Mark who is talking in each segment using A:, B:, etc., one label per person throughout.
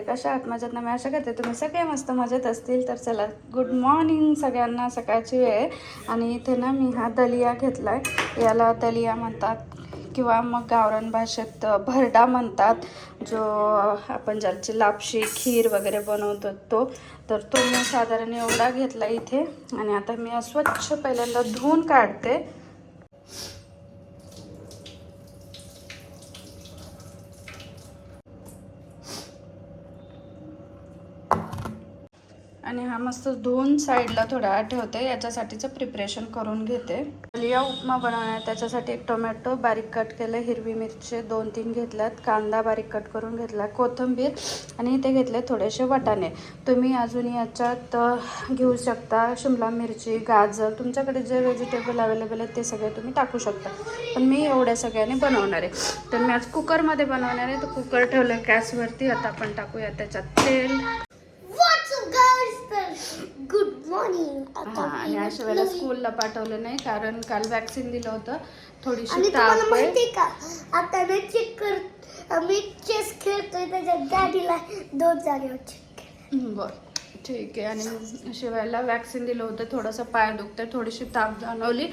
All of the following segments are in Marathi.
A: सगळे कशा आहात? मजेत ना? मी अशा करते तुम्ही सगळे मस्त मजेत असतील. तर चला गुड मॉर्निंग सगळ्यांना. सकाळची वेळ. आहे आणि इथे ना मी हा दलिया घेतला आहे याला दलिया म्हणतात किंवा मग गावरान भाषेत भरडा म्हणतात. जो आपण ज्याची लापशी खीर वगैरे बनवतो तो. तर तो मी साधारण एवढा घेतला इथे. आणि आता मी स्वच्छ पहिल्यांदा धुवून काढते. आणि हा मस्त धुवून साईडला थोडा ठेवते. याच्यासाठीचं प्रिपरेशन करून घेते. दलिया उपमा बनवणार त्याच्यासाठी एक टोमॅटो बारीक कट केलं हिरवी मिरची दोन तीन घेतल्यात कांदा बारीक कट करून घेतला कोथिंबीर आणि इथे घेतले थोडेसे वाटाणे. तुम्ही अजून याच्यात घेऊ शकता शिमला मिरची गाजर तुमच्याकडे जे व्हेजिटेबल अवेलेबल आहेत ते सगळे तुम्ही टाकू शकता. पण मी एवढ्या सगळ्यांनी बनवणार आहे. तर मी आज कुकरमध्ये बनवणार आहे. तर कुकर ठेवलं गॅसवरती आता आपण टाकूया त्याच्यात तेल
B: What's up guys? तर गुड मॉर्निंग
A: हा आणि अशा वेळेला स्कूलला पाठवलं नाही कारण काल वॅक्सिन दिलं होतं. थोडीशी ताप आहे.
B: का? आता ना चेक कर आम्ही चेस खेळतोय त्याच्या गाडीला दोन जागेवर check केलं.
A: बर. ठीक आहे. आणि शिवायला वॅक्सिन दिलं होतं थोडंसं पाय दुखतं थोडीशी ताप जाणवली.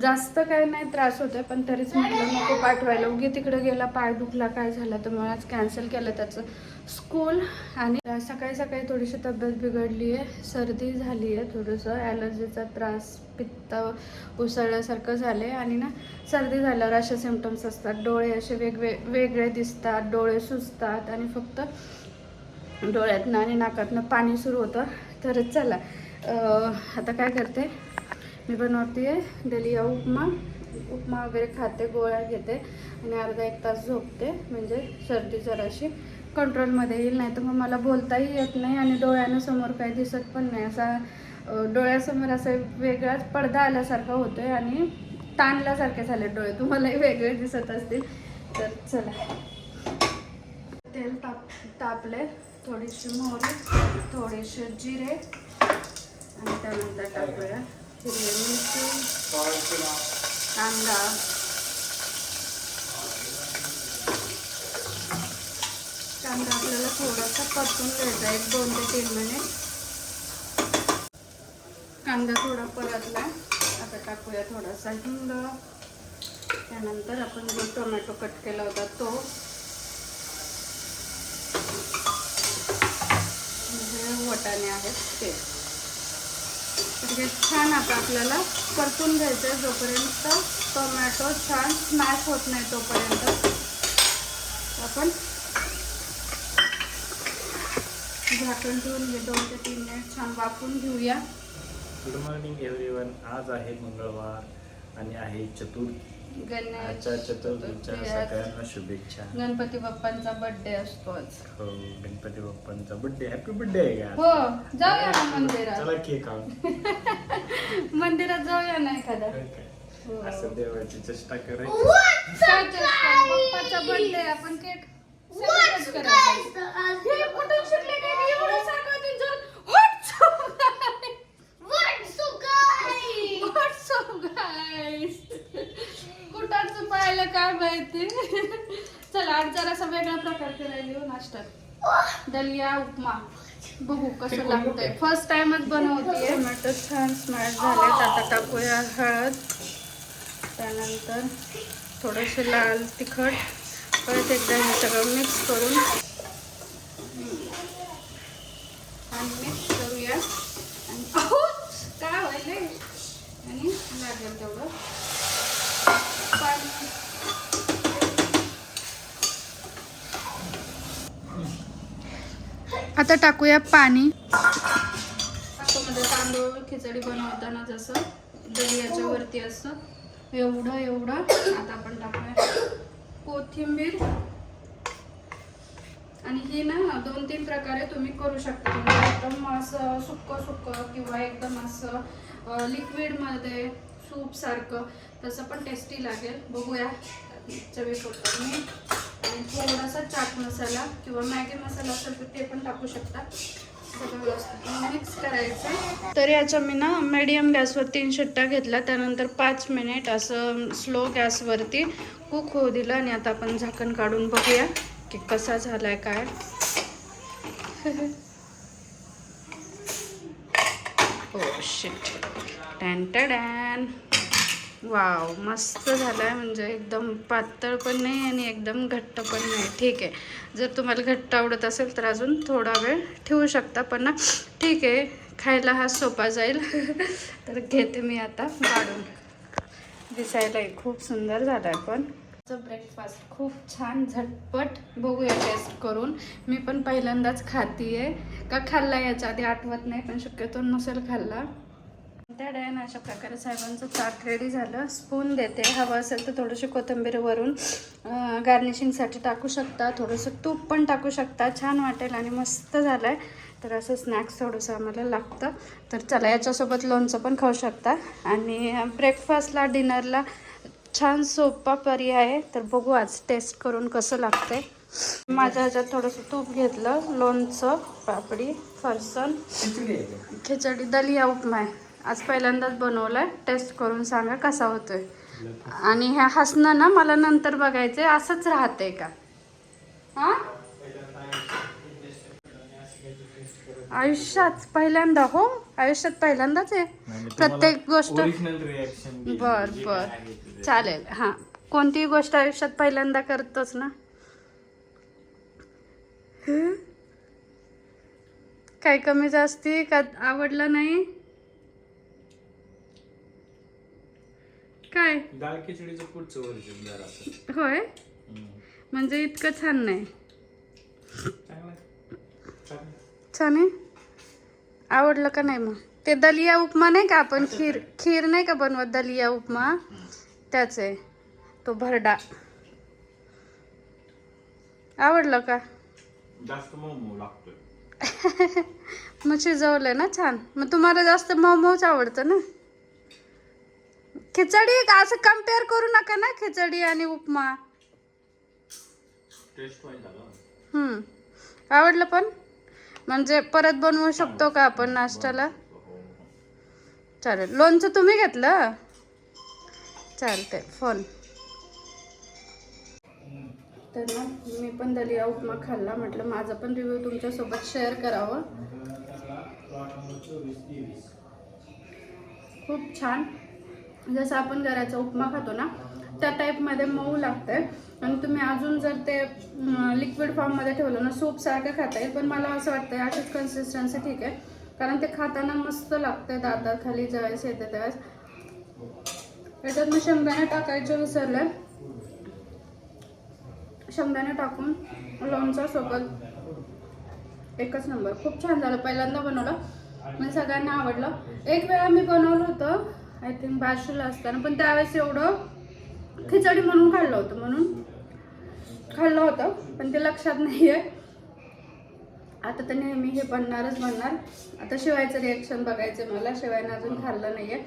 A: जास्त काही नाही त्रास होतोय पण तरीच म्हटलं नको पाठवायला. उगी तिकडे गेला पाय दुखला काय झालं? तर मग आज कॅन्सल केलं त्याचं. स्कूल आणि सकाळी सकाळी थोडीशी तब्येत बिघडली आहे सर्दी झाली आहे थोडंसं ॲलर्जीचा त्रास पित्त उसळल्यासारखं झालं आहे आणि ना सर्दी झाल्यावर असे सिमटम्स असतात. डोळे असे वेगवे वेगळे दिसतात डोळे सुजतात आणि फक्त डोळ्यातनं आणि नाकातनं पाणी सुरू होतं. तर चला आता काय करते? मी बनवते आहे दलिया उपमा. उपमा वगैरे खाते गोळ्या घेते आणि अर्धा एक तास झोपते. म्हणजे सर्दी जराशी. कंट्रोलमध्ये येईल नाही तर मग मला बोलताही येत नाही आणि डोळ्यानं समोर काही दिसत पण नाही. असा डोळ्यासमोर असा वेगळाच पडदा आल्यासारखा होतोय आणि ताणल्यासारखे झाले डोळे. तुम्हालाही वेगळे दिसत असतील तर चला. तेल ताप तापले थोडीशी मोहरी थोडेसे जिरे आणि त्यानंतर टाकूया. हिरवी मिरची कांदा कांदा आपल्याला थोडासा परतून घ्यायचा एक दोन ते तीन मिनिट कांदा थोडा परतला. आता टाकूया थोडासा हिंग. त्यानंतर आपण जो टोमॅटो कट केला होता तो. म्हणजे वटाणे आहेत ते. म्हणजे हे छान आता आपल्याला परतून घ्यायचं आहे जोपर्यंत टोमॅटो छान स्मॅश होत नाही तोपर्यंत. आपण झाकण ठेवून हे दोन ते तीन मिनिट छान वाफून घेऊया.
C: गुड मॉर्निंग एव्हरीवन आज आहे मंगळवार आणि आहे चतुर्थी.
A: गणेश
C: आजच्या चतुर्थीच्या सगळ्यांना शुभेच्छा.
A: गणपती बाप्पांचा बर्थडे असतो आज.
C: हो गणपती बाप्पांचा बर्थडे हॅपी बर्थडे आहे का
A: हो जाऊया ना मंदिरात.
C: चला केक आण
A: मंदिरात जाऊया ना एखादा. हो.
C: असं देवाची चेष्टा करायची.
A: काय
B: guys?
A: पप्पाचा बर्थडे आपण केक करायचा. हे कुठून शिकले काय कुठाचं पाहिलं काय माहिती? चला आज जरासा वेगळा प्रकार करायला नाश्त्यात दलिया उपमा. बघू कसं लागतंय. फर्स्ट टाइमच बनवते टोमॅटो छान स्मॅश झालेत. आता टाकूया हळद. त्यानंतर थोडंसं लाल तिखट. परत एकदा हे सगळं मिक्स करून आणि मिक्स करूया आणि पाऊस काय व्हायलंय आणि लागेल तेवढं. आता टाकूया पाणी. तांदूळ खिचडी बनवताना जसं दलियाच्या वरती असं एवढं एवढं. आता आपण टाकूया कोथिंबीर. आणि हे ना दोन तीन प्रकारे तुम्ही करू शकता. म्हणजे एकदम असं सुक्क सुक्क किंवा एकदम असं लिक्विडमध्ये सूप सारखं तसं पण टेस्टी लागेल. बघूया चवी मीठ आणि थोडासा चाट मसाला किंवा मॅगी मसाला असेल तर ते पण टाकू शकता. मिक्स करायचं. तर याच्या मी ना मीडियम गॅसवर तीन शिट्ट्या घेतल्या. त्यानंतर पाच मिनिट असं स्लो गॅसवरती कुक होऊ दिलं आणि आता आपण झाकण काढून बघूया की कसा झालाय काय. Oh, ओ शिट टॅन टॅन वाव मस्त झालाय म्हणजे एकदम पातळ पण नाही आणि एकदम घट्ट पण नाही. ठीक आहे. जर तुम्हाला घट्ट आवडत असेल तर अजून थोडा वेळ ठेवू शकता पण ना ठीक आहे. खायला हा सोपा जाईल. तर घेते मी आता वाढून दिसायलाही खूप सुंदर झालाय पण. ब्रेकफास्ट खूप छान झटपट. बघूया टेस्ट करून. मी पण पहिल्यांदाच खातीये. का खाल्ला याच्या आधी आठवत नाही पण शक्यतो नसेल खाल्ला. त्या डायन अशा प्रकारे साहेबांचं ताट रेडी झालं? स्पून देते. हवं असेल तर थोडीशी कोथिंबीर वरून गार्निशिंगसाठी टाकू शकता. थोडंसं तूप पण टाकू शकता. छान वाटेल आणि मस्त झालं आहे तर असं स्नॅक्स थोडंसं आम्हाला लागतं. तर चला याच्यासोबत लोणचं पण खाऊ शकता. आणि ब्रेकफास्टला डिनरला छान सोपा पर्याय आहे. तर बघू आज टेस्ट करून कसं लागतंय. माझ्या ह्याच्यात थोडंसं तूप घेतलं. लोणचं पापडी फरसन खिचडी दलिया उपमा आहे. आज पहिल्यांदाच बनवलाय. टेस्ट करून सांगा कसा होतोय. आणि ह्या हसणं ना मला नंतर बघायचंय असंच राहतंय का? हा? आयुष्यात पहिल्यांदा हो आयुष्यात पहिल्यांदाच आहे. प्रत्येक गोष्ट बर बर. चालेल हां. कोणतीही गोष्ट आयुष्यात पहिल्यांदा करतोच ना? काय कमी जास्ती का आवडलं नाही? काय?
C: डाळ खिचडीचं पुढचं जरा
A: होय? म्हणजे इतकं छान नाही. छान आहे? आवडलं का नाही मग? ते दलिया उपमा नाही का आपण? खीर खीर नाही का बनवत दलिया उपमा? त्याच आहे. तो भरडा. आवडलं का?
C: जास्त मऊ मऊ लागतोय.
A: मग शिजवलंय ना छान. मग तुम्हाला जास्त मऊ मऊच आवडतं ना? खिचडी असं कंपेअर करू नका ना खिचडी आणि उपमा. हम्म. आवडलं पण? म्हणजे परत बनवू शकतो का आपण नाश्त्याला? चालेल. लोणचं तुम्ही घेतलं? चालतंय. फोन. तर ना मी पण दलिया उपमा खाल्ला. म्हटलं माझा पण रिव्ह्यू तुमच्यासोबत शेअर करावं. खूप छान. जसं आपण घराचा उपमा खातो ना त्या टाईपमध्ये मऊ लागतंय. आणि तुम्ही अजून जर ते लिक्विड फॉर्ममध्ये ठेवलं ना सूप सारखं खाता येईल. पण मला असं वाटतं अशीच कन्सिस्टन्सी ठीक आहे. कारण ते खाताना मस्त लागतंय दातात खाली ज्यावेळेस येते त्यावेळेस. याच्यात मी शेंगदाणे टाकायचे विसरलंय शेंगदाणे टाकून लोणचा सोबत एकच नंबर खूप छान झालं पहिल्यांदा बनवलं. म्हणजे सगळ्यांना आवडलं. एक वेळा मी बनवलं होतं. आय थिंक बाजूला असताना. पण त्यावेळेस एवढं खिचडी म्हणून खाल्लं होतं म्हणून खाल्लं होतं पण ते लक्षात नाही आहे आता तर नेहमी हे बनणारच बनणार. आता शिवायचं रिॲक्शन बघायचं मला. शिवायनं अजून खाल्लं नाही आहे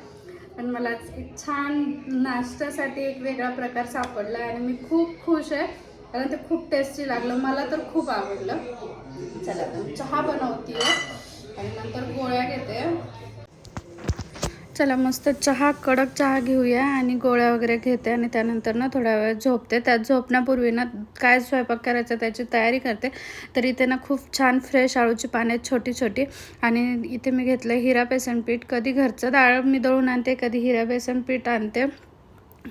A: पण मला एक छान नाश्त्यासाठी एक वेगळा प्रकार सापडला आणि मी खूप खुश आहे. कारण ते खूप टेस्टी लागलं. मला तर खूप आवडलं. चला चहा बनवते आणि नंतर गोळ्या घेते. चला मस्त चहा कडक चहा घेऊया आणि गोळ्या वगैरे घेते आणि त्यानंतर ना थोडा वेळ झोपते. त्यात झोपण्यापूर्वी ना काय स्वयंपाक करायचा त्याची तयारी करते. तर इथे ना खूप छान फ्रेश आळूची पाने आहेत छोटी छोटी. आणि इथे मी घेतलं हिरा बेसन पीठ. कधी घरचं डाळ मी दळून आणते कधी हिरा बेसन पीठ आणते.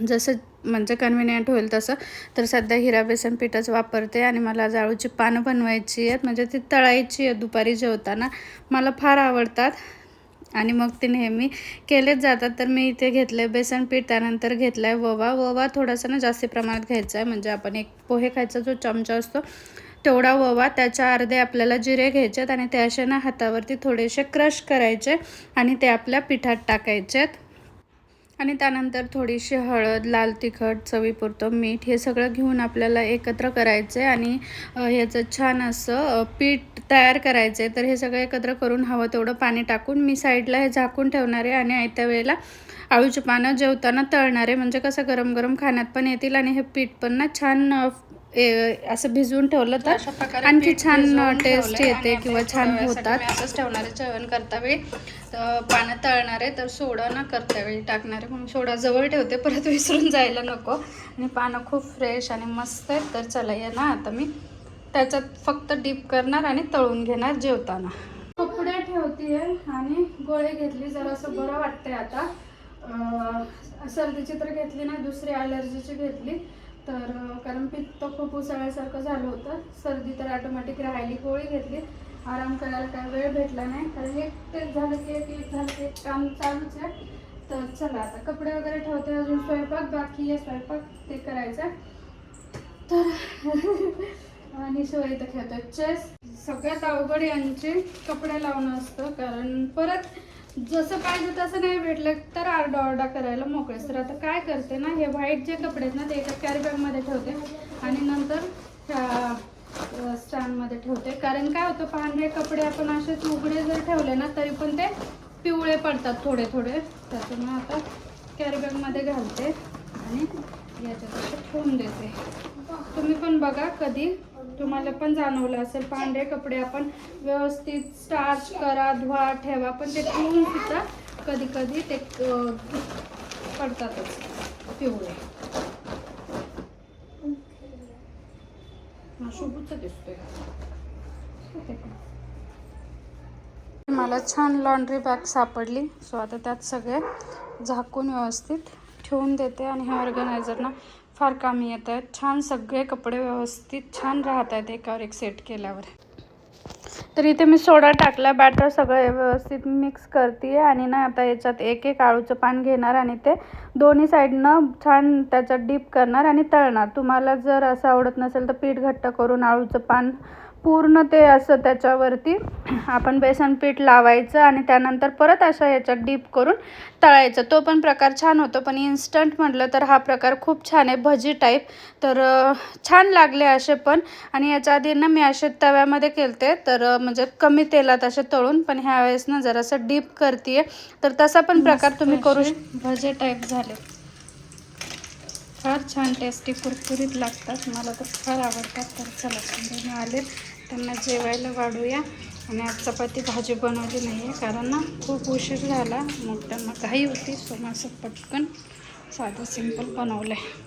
A: जसं म्हणजे कन्व्हिनियंट होईल तसं. तर सध्या हिरा बेसन पीठच वापरते आणि मला जाळूची पानं बनवायची आहेत. म्हणजे ती तळायची आहे दुपारी जेवताना. मला फार आवडतात. आणि मग ते नेहमी केलेच जातात. तर मी इथे घेतलं आहे बेसन पीठ त्यानंतर घेतलं आहे ववा. ववा थोडासा ना जास्ती प्रमाणात घ्यायचा आहे म्हणजे आपण एक पोहे खायचा जो चमचा असतो तेवढा ववा. त्याच्या अर्धे आपल्याला जिरे घ्यायचे आहेत आणि ते असे ना हातावरती थोडेसे क्रश करायचे आणि ते आपल्या पिठात टाकायचे आहेत आणि त्यानंतर थोडीशी हळद लाल तिखट चवीपुरतं मीठ हे सगळं घेऊन आपल्याला एकत्र करायचं आहे आणि ह्याचं छान असं पीठ तयार करायचं आहे तर हे सगळं एकत्र करून हवं तेवढं पाणी टाकून मी साईडला हे झाकून ठेवणार आहे आणि आयत्या वेळेला आळूची पानं जेवताना तळणार. आहे म्हणजे कसं गरम गरम खाण्यात पण येतील आणि हे पीठ पण ना छान असं भिजवून ठेवलं तर आणखी छान टेस्ट येते किंवा छान होतात. असंच ठेवणारे जेवण करता वेळी. पानं तळणारे तर सोडा ना करता वेळी टाकणारे. म्हणून सोडा जवळ ठेवते परत विसरून जायला नको. आणि पानं खूप फ्रेश आणि मस्त आहेत तर चला या ना आता मी. त्याच्यात फक्त डीप करणार आणि तळून घेणार जेवताना. कपडे ठेवते आणि गोळे घेतली जरासं बरं वाटतंय आता. सर्दीची तर घेतली नाही दुसरी ॲलर्जीची घेतली. तर कारण पित्त खूप उसळल्यासारखं झालं होतं. सर्दी तर ऑटोमॅटिक राहिली गोळी घेतली. आराम करायला काय वेळ भेटला नाही. कारण एक तेच झालं की एक एक झालं की एक काम चालूच आहे. तर चला आता कपडे वगैरे ठेवते. अजून स्वयंपाक बाकी आहे. स्वयंपाक ते करायचं तर आणि शिवाय इथं खेळतो चेस सगळ्यात अवघड यांचे कपडे लावणं असतं. कारण परत जसं पाहिजे तसं नाही भेटलं तर आरडाओरडा करायला मोकळे तर आता काय करते ना हे व्हाईट जे कपडे आहेत ना ते एका कॅरी बॅगमध्ये ठेवते आणि नंतर ह्या स्टँडमध्ये ठेवते. कारण काय होतं पांढरे कपडे आपण असेच उघडे जर ठेवले ना तरी पण ते पिवळे पडतात थोडे थोडे. त्याच्यामुळे आता कॅरी बॅगमध्ये घालते आणि याच्यात असं ठेवून देते. तुम्ही पण बघा कधी तुम्हाला पण जाणवलं असेल पांढरे कपडे आपण व्यवस्थित स्टार्च करा धुवा ठेवा पण ते ठेवून सुद्धा कधी कधी ते पडतातच पिवळे. हा, दिसतोय. मला छान लॉन्ड्री बॅग सापडली. सो आता त्यात सगळे झाकून व्यवस्थित ठेवून देते आणि हे ऑर्गनायझरना फार कामी येत आहेत छान सगळे कपडे व्यवस्थित छान राहत आहेत एकावर एक सेट केल्यावर. तर इथे मी सोडा टाकला बॅटर सगळं व्यवस्थित मिक्स करते आणि ना आता याच्यात एक एक आळूचं पान घेणार आणि ते दोन्ही साईडनं छान त्याच्यात डीप करणार आणि तळणार. तुम्हाला जर असं आवडत नसेल तर पीठ घट्ट करून आळूचं पान पूर्ण ते असं त्याच्यावरती आपण बेसन पीठ लावायचं आणि त्यानंतर परत असं याच्यात डीप करून तळायचं. तो पण प्रकार छान होतो पण इन्स्टंट म्हटलं तर हा प्रकार खूप छान आहे भजी टाईप तर छान लागले असे पण. आणि याच्या आधी ना मी असे तव्यामध्ये केलते तर म्हणजे कमी तेलात असे तळून पण ह्या वेळेस ना जरासं डीप करते तर तसा पण प्रकार तुम्ही करू भजे टाईप झाले. फार छान टेस्टी कुरकुरीत लागतात. मला तर फार आवडतात. तर चला आले. त्यांना जेवायला वाढूया. आणि आज चपाती भाजी बनवली नाही आहे कारण ना खूप उशीर झाला. मग त्यांना घाई होती सो मग असं पटकन साधं सिंपल बनवलं आहे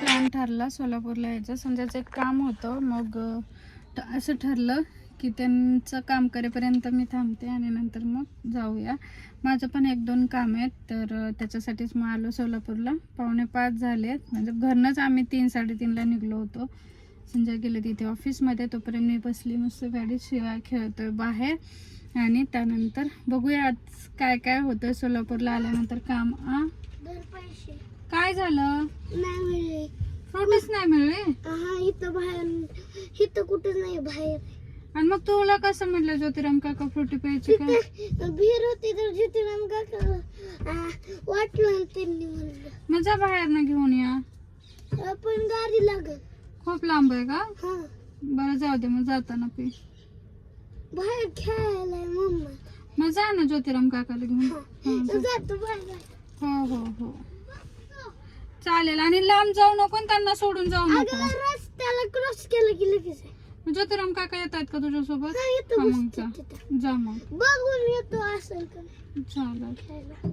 A: प्लॅन ठरला सोलापूरला यायचं. संध्याचं एक काम होतं. मग असं ठरलं की त्यांचं काम करेपर्यंत मी थांबते आणि नंतर मग जाऊया. माझं पण एक दोन काम आहेत तर त्याच्यासाठीच मग आलो सोलापूरला. पावणे पाच झालेत. म्हणजे घरनंच आम्ही तीन साडेतीनला निघलो होतो. संजय गेले तिथे ऑफिसमध्ये. तोपर्यंत मी बसली मस्त गाडीत शिवाय खेळतोय बाहेर. आणि त्यानंतर बघूया आज काय काय होतं सोलापूरला आल्यानंतर काम. आ? काय झालं? फ्रुटच नाही मिळले.
B: हा इथं बाहेर इथं कुठं नाही बाहेर.
A: आणि मग तुला कसं म्हटलं ज्योतिराम काका फ्रुटी प्यायची का?
B: तिथे भीर होती तर ज्योतिराम काका वाटलं आणि त्यांनी म्हणलं.
A: मग जा बाहेर ना घेऊन या.
B: आपण गाडी लागत
A: खूप लांब आहे का?
B: हा.
A: बरं जाऊ दे मग जाताना पी.
B: बाहेर खेळायला मम्मा.
A: मग जा ना ज्योतिराम काकाला घेऊन.
B: हा. जातो बाहेर.
A: हो हो हो. चालेल. आणि लांब जाऊ नको आणि त्यांना सोडून जाऊ
B: अगं
A: नको.
B: रस्त्याला क्रॉस केलं की लगेच आहे.
A: ज्योतिराम काका येत आहेत का तुझ्यासोबत?
B: हा येतो
A: हा मग जा.
B: तिथं.
A: जा मग.
B: बघून येतो असेल का
A: चालेल.
B: खेळायला.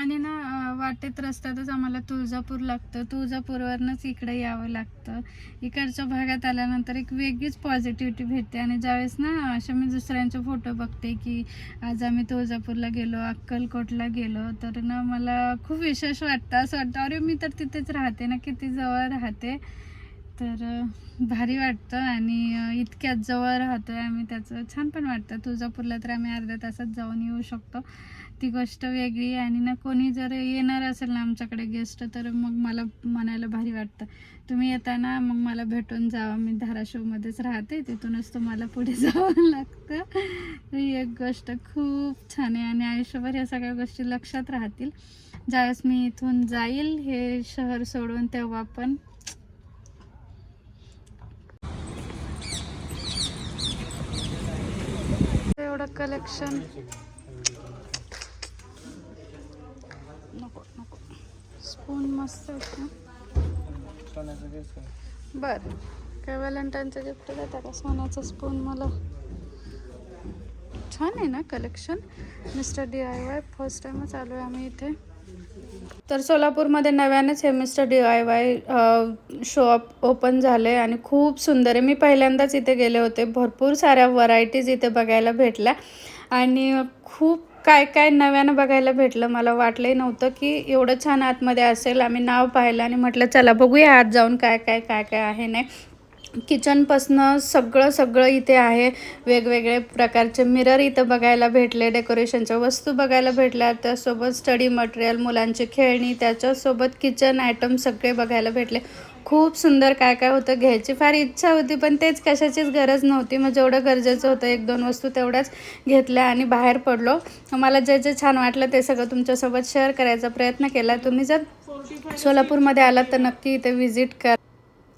A: आणि ना वाटेत रस्त्यातच आम्हाला तुळजापूर लागतं. तुळजापूरवरनंच इकडे यावं लागतं. इकडच्या भागात आल्यानंतर एक वेगळीच पॉझिटिव्हिटी भेटते. आणि ज्यावेळेस ना अशा मी दुसऱ्यांचे फोटो बघते की आज आम्ही तुळजापूरला गेलो अक्कलकोटला गेलो तर ना मला खूप विशेष वाटतं. असं वाटतं अरे मी तर तिथेच राहते ना किती जवळ राहते. तर भारी वाटतं आणि अं, इतक्यात जवळ राहतो आहे आम्ही त्याचं. छान पण वाटतं. तुळजापूरला तर आम्ही अर्ध्या तासात जाऊन येऊ शकतो. ती गोष्ट वेगळी आहे आणि ना कोणी जर येणार असेल ना आमच्याकडे गेस्ट तर मग मला म्हणायला भारी वाटतं. तुम्ही येताना मग मला भेटून जावा. मी धाराशिवमध्येच राहते. तिथूनच तुम्हाला पुढे जावं लागतं. तर ही एक गोष्ट खूप छान आहे आणि आयुष्यभर या सगळ्या गोष्टी लक्षात राहतील. ज्यावेळेस मी इथून जाईल हे शहर सोडून तेव्हा पण एवढं कलेक्शन नको नको. स्पून मस्त बर बरं. काय व्हॅलेंटाईनचं गिफ्ट देता का? सोन्याचं स्पून मला. छान आहे ना collection mister D I Y first टाईमच आलो आहे आम्ही इथे. तर सोलापूरमध्ये नव्यानेच हे mister D I Y shop open झाले आणि खूप सुंदर आहे. मी पहिल्यांदाच इथे गेले होते. भरपूर साऱ्या व्हरायटीज इथे बघायला भेटल्या. आणि खूप काय काय नव्यानं बघायला भेटलं. मला वाटलंही नव्हतं की एवढं छान आतमध्ये असेल. आम्ही नाव पाहिलं आणि म्हटलं चला बघूया आत जाऊन काय काय काय काय आहे नाही. किचनपासनं सगळं सगळं इथे आहे. वेगवेगळे प्रकारचे मिरर इथं बघायला भेटले. डेकोरेशनच्या वस्तू बघायला भेटल्या. त्यासोबत स्टडी मटेरियल मुलांची खेळणी त्याच्यासोबत किचन आयटम सगळे बघायला भेटले. खूप सुंदर काय काय होतं घ्यायची फार इच्छा होती पण तेच कशाचीच गरज नव्हती. मग जेवढं गरजेचं होतं एक दोन वस्तू तेवढ्याच घेतल्या आणि बाहेर पडलो. मला जे जे छान वाटलं ते सगळं तुमच्यासोबत शेअर करायचा प्रयत्न केला. तुम्ही जर सोलापूरमध्ये आलात तर नक्की इथे व्हिजिट करा.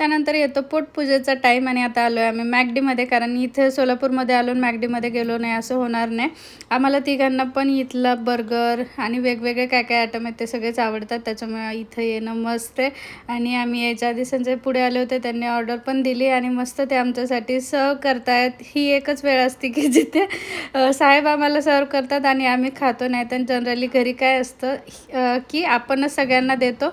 A: त्यानंतर येतो पोटपूजेचा टाईम आणि आता आलो आहे आम्ही मॅगडीमध्ये कारण इथे सोलापूरमध्ये आलो मॅगडीमध्ये गेलो नाही असं होणार नाही. आम्हाला तिघांना पण इथलं बर्गर आणि वेगवेगळे काय काय आयटम आहेत ते सगळेच आवडतात त्याच्यामुळे इथं येणं मस्त आहे. आणि आम्ही याच्या आधी संजय पुढे आले होते त्यांनी ऑर्डर पण दिली आणि मस्त ते आमच्यासाठी सर्व करतायत. ही एकच वेळ असते की जिथे साहेब आम्हाला सर्व करतात आणि आम्ही खातो नाही तर जनरली घरी काय असतं की आपणच सगळ्यांना देतो.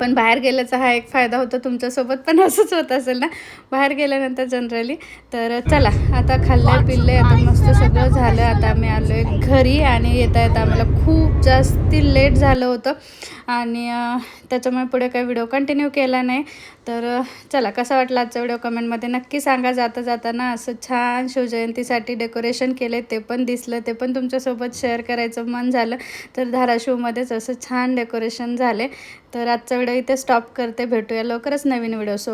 A: पण बाहेर गेल्याचा हा एक फायदा होता तुमच्यासोबत पण असंच होत असेल ना? बाहेर गेल्यानंतर जनरली तर चला आता खाल्लंय पिल्लंय आता मस्त सगळं झालं. आता आम्ही आलो आहे घरी आणि येता येता आम्हाला खूप जास्ती लेट झालं होतं. आणि त्याच्यामुळे पुढे काही व्हिडिओ कंटिन्यू केला नाही. तर चला कसा वाटला आजचा व्हिडिओ कमेंटमध्ये नक्की सांगा. जाता जाताना असं छान शिवजयंतीसाठी डेकोरेशन केले ते पण दिसलं ते पण तुमच्यासोबत शेअर करायचं मन झालं. तर धाराशिवमध्येच असं छान डेकोरेशन झाले तर आजचा व्हिडिओ इथे स्टॉप करते. भेटूया लवकरच नवीन व्हिडिओसोबत.